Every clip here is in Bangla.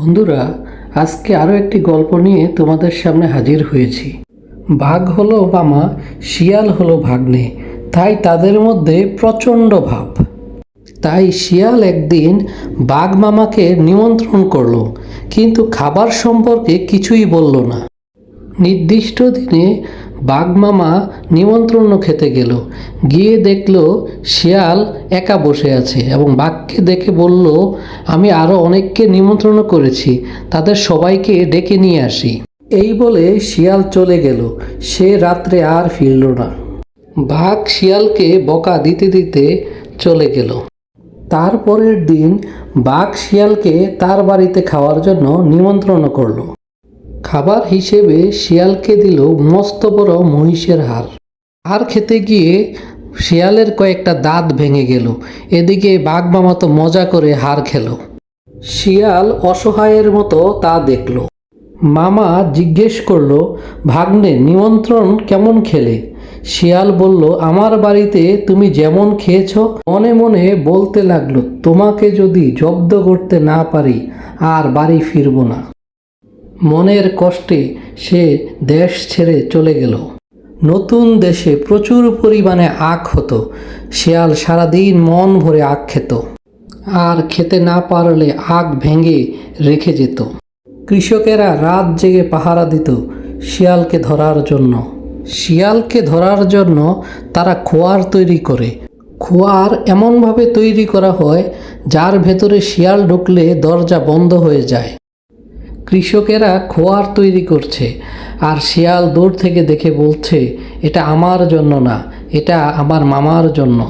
বন্ধুরা, আজকে আরও একটি গল্প নিয়ে তোমাদের সামনে হাজির হয়েছি। বাঘ হলো মামা, শিয়াল হলো ভাগ্নে, তাই তাদের মধ্যে প্রচণ্ড ভাব। তাই শিয়াল একদিন বাঘ মামাকে নিমন্ত্রণ করল, কিন্তু খাবার সম্পর্কে কিছুই বলল না। নির্দিষ্ট দিনে বাঘ মামা নিমন্ত্রণ খেতে গেল। গিয়ে দেখল শিয়াল একা বসে আছে এবং বাঘকে দেখে বলল, আমি আরও অনেককে নিমন্ত্রণ করেছি, তাদের সবাইকে ডেকে নিয়ে আসি। এই বলে শিয়াল চলে গেল। সে রাত্রে আর ফিরল না। বাঘ শিয়ালকে বকা দিতে দিতে চলে গেল। তারপরের দিন বাঘ শিয়ালকে তার বাড়িতে খাওয়ার জন্য নিমন্ত্রণ করল। খাবার হিসেবে শিয়ালকে দিল মস্ত বড় মহিষের হাড়। হাড় খেতে গিয়ে শিয়ালের কয়েকটা দাঁত ভেঙে গেল। এদিকে বাঘ মামা তো মজা করে হাড় খেলো। শিয়াল অসহায়ের মতো তা দেখল। মামা জিজ্ঞেস করল, ভাগ্নে, নিমন্ত্রণ কেমন খেলে? শিয়াল বলল, আমার বাড়িতে তুমি যেমন খেয়েছ, মনে মনে বলতে লাগল, তোমাকে যদি জব্দ করতে না পারি, আর বাড়ি ফিরবো না। মনের কষ্টে সে দেশ ছেড়ে চলে গেল। নতুন দেশে প্রচুর পরিমাণে আখ হতো, শিয়াল সারাদিন মন ভরে আখ খেত। আর খেতে না পারলে আখ ভেঙে রেখে যেত। কৃষকেরা রাত জেগে পাহারা দিত শিয়ালকে ধরার জন্য। শিয়ালকে ধরার জন্য তারা খোয়ার তৈরি করে। খোয়ার এমনভাবে তৈরি করা হয়, যার ভেতরে শিয়াল ঢুকলে দরজা বন্ধ হয়ে যায়। কৃষকেরা খোয়ার তৈরি করছে আর শিয়াল দূর থেকে দেখে বলছে, এটা আমার জন্য না, এটা আমার মামার জন্য।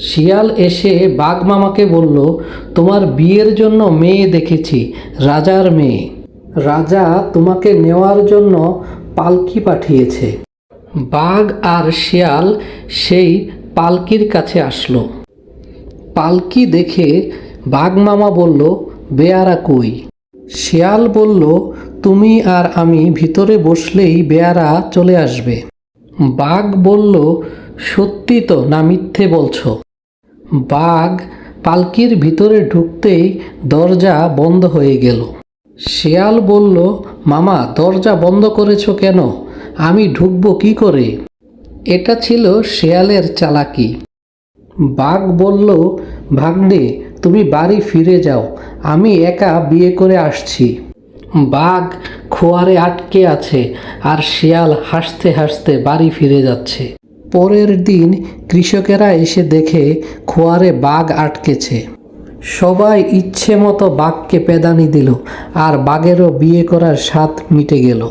শিয়াল এসে বাঘ মামাকে বলল, তোমার বিয়ের জন্য মেয়ে দেখেছি, রাজার মেয়ে। রাজা তোমাকে নেওয়ার জন্য পালকি পাঠিয়েছে। বাঘ আর শিয়াল সেই পালকির কাছে আসলো। পালকি দেখে বাঘ মামা বলল, বেয়ারা কই? শিয়াল বলল, তুমি আর আমি ভিতরে বসলেই বেয়ারা চলে আসবে। বাঘ বলল, সত্যি তো না মিথ্যে বলছো। বাঘ পালকির ভিতরে ঢুকতেই দরজা বন্ধ হয়ে গেল। শেয়াল বলল, মামা, দরজা বন্ধ করেছ কেন? আমি ঢুকবো কি করে? এটা ছিল শিয়ালের চালাকি। বাঘ বলল, ভাগ্নে তুমি বাড়ি ফিরে যাও, আমি একা বিয়ে করে আসছি। বাঘ খোয়ারে আটকে আছে আর শিয়াল হাসতে হাসতে বাড়ি ফিরে যাচ্ছে। পরের দিন কৃষকেরা এসে দেখে খোয়ারে বাঘ আটকেছে। সবাই ইচ্ছে মতো বাঘকে পেদানি দিল আর বাঘেরও বিয়ে করার স্বাদ মিটে গেল।